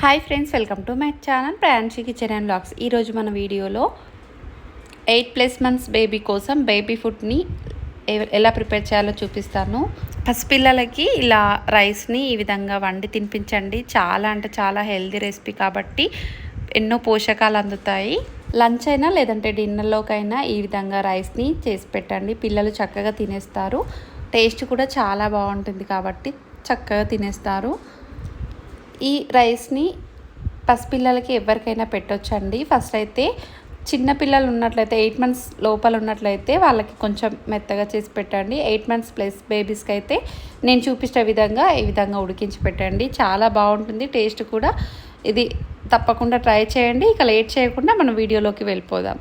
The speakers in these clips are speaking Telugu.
Hi friends welcome to my channel Prayanshi kitchen and blogs ఈరోజు మన వీడియోలో ఎయిట్ ప్లస్ మంత్స్ బేబీ కోసం బేబీ ఫుడ్ని ఎలా ప్రిపేర్ చేయాలో చూపిస్తాను. పసిపిల్లలకి ఇలా రైస్ని ఈ విధంగా వండి తినిపించండి. చాలా అంటే చాలా హెల్దీ రెసిపీ కాబట్టి ఎన్నో పోషకాలు అందుతాయి. లంచ్ అయినా లేదంటే డిన్నర్లోకైనా ఈ విధంగా రైస్ని చేసి పెట్టండి. పిల్లలు చక్కగా తినేస్తారు. టేస్ట్ కూడా చాలా బాగుంటుంది కాబట్టి చక్కగా తినేస్తారు. ఈ రైస్ని పసిపిల్లలకి ఎవరికైనా పెట్టొచ్చండి. ఫస్ట్ అయితే చిన్న పిల్లలు ఉన్నట్లయితే ఎయిట్ మంత్స్ లోపల ఉన్నట్లయితే వాళ్ళకి కొంచెం మెత్తగా చేసి పెట్టండి. ఎయిట్ మంత్స్ ప్లస్ బేబీస్కి అయితే నేను చూపించే విధంగా ఈ విధంగా ఉడికించి పెట్టండి. చాలా బాగుంటుంది టేస్ట్ కూడా. ఇది తప్పకుండా ట్రై చేయండి. ఇక లేట్ చేయకుండా మనం వీడియోలోకి వెళ్ళిపోదాం.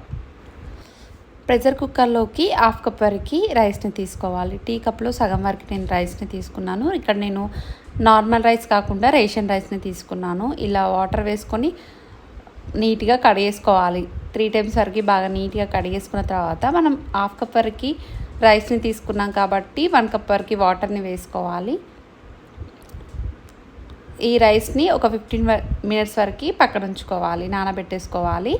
ప్రెషర్ కుక్కర్లోకి హాఫ్ కప్ వరకు రైస్ని తీసుకోవాలి. టీ కప్లో సగం వరకు నేను రైస్ని తీసుకున్నాను. ఇక్కడ నేను నార్మల్ రైస్ కాకుండా రేషన్ రైస్ని తీసుకున్నాను. ఇలా వాటర్ వేసుకొని నీట్గా కడిగేసుకోవాలి. త్రీ టైమ్స్ వరకు బాగా నీట్గా కడిగేసుకున్న తర్వాత మనం హాఫ్ కప్ వరకు రైస్ని తీసుకున్నాం కాబట్టి వన్ కప్ వరకు వాటర్ని వేసుకోవాలి. ఈ రైస్ని ఒక ఫిఫ్టీన్ మినిట్స్ వరకు పక్కన ఉంచుకోవాలి నానబెట్టేసుకోవాలి.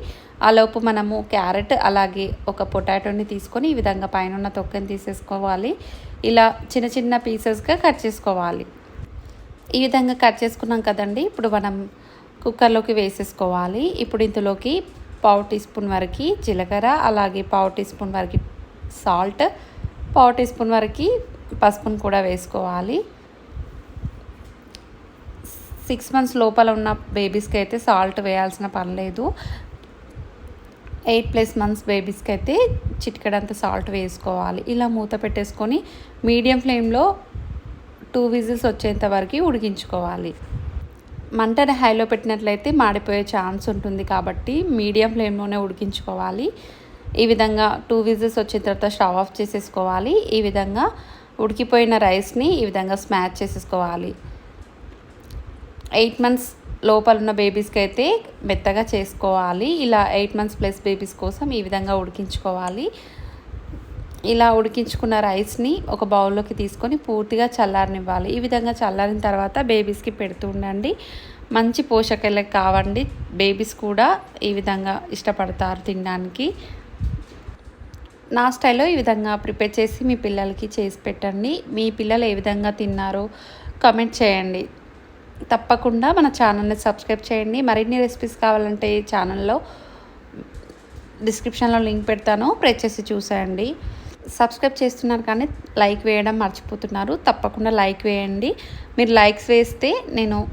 ఆ లోపు మనము క్యారెట్ అలాగే ఒక పొటాటోని తీసుకొని ఈ విధంగా పైన ఉన్న తొక్కని తీసేసుకోవాలి. ఇలా చిన్న చిన్న పీసెస్గా కట్ చేసుకోవాలి. ఈ విధంగా కట్ చేసుకున్నాం కదండి ఇప్పుడు మనం కుక్కర్లోకి వేసేసుకోవాలి. ఇప్పుడు ఇందులోకి పావు టీ స్పూన్ వరకు జీలకర్ర అలాగే పావు టీ స్పూన్ వరకు సాల్ట్ పావు టీ స్పూన్ వరకు పసుపును కూడా వేసుకోవాలి. సిక్స్ మంత్స్ లోపల ఉన్న బేబీస్కి అయితే సాల్ట్ వేయాల్సిన పని లేదు. ఎయిట్ ప్లస్ మంత్స్ బేబీస్కి అయితే చిటికడంత సాల్ట్ వేసుకోవాలి. ఇలా మూత పెట్టేసుకొని మీడియం ఫ్లేమ్లో టూ విజిల్స్ వచ్చేంత వరకు ఉడికించుకోవాలి. మంటని హైలో పెట్టినట్లయితే మాడిపోయే ఛాన్స్ ఉంటుంది కాబట్టి మీడియం ఫ్లేమ్లోనే ఉడికించుకోవాలి. ఈ విధంగా టూ విజిల్స్ వచ్చిన తర్వాత స్టవ్ ఆఫ్ చేసేసుకోవాలి. ఈ విధంగా ఉడికిపోయిన రైస్ని ఈ విధంగా స్మాచ్ చేసేసుకోవాలి. ఎయిట్ మంత్స్ లోపల ఉన్న బేబీస్కి అయితే మెత్తగా చేసుకోవాలి. ఇలా ఎయిట్ మంత్స్ ప్లస్ బేబీస్ కోసం ఈ విధంగా ఉడికించుకోవాలి. ఇలా ఉడికించుకున్న రైస్ని ఒక బౌల్లోకి తీసుకొని పూర్తిగా చల్లారనివ్వాలి. ఈ విధంగా చల్లారిన తర్వాత బేబీస్కి పెడుతూ ఉండండి. మంచి పోషకాలకు కావండి. బేబీస్ కూడా ఈ విధంగా ఇష్టపడతారు తినడానికి. నా స్టైల్లో ఈ విధంగా ప్రిపేర్ చేసి మీ పిల్లలకి చేసి పెట్టండి. మీ పిల్లలు ఏ విధంగా తిన్నారో కమెంట్ చేయండి. తప్పకుండా మన ఛానల్ని సబ్స్క్రైబ్ చేయండి. మరిన్ని రెసిపీస్ కావాలంటే ఈ ఛానల్లో డిస్క్రిప్షన్లో లింక్ పెడతాను. ప్రెస్ చేసి చూసేయండి. సబ్స్క్రైబ్ చేస్తున్నారు కానీ లైక్ వేయడం మర్చిపోతున్నారు. తప్పకుండా లైక్ వేయండి. మీరు లైక్స్ వేస్తే నేను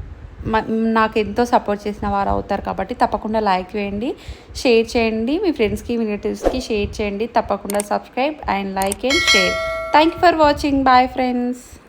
మ- నాకు ఎంతో సపోర్ట్ చేసిన వారు అవుతారు కాబట్టి తప్పకుండా లైక్ వేయండి. షేర్ చేయండి. మీ ఫ్రెండ్స్కి మీ రిలేటివ్స్కి షేర్ చేయండి. తప్పకుండా subscribe and like and share. Thank you for watching bye friends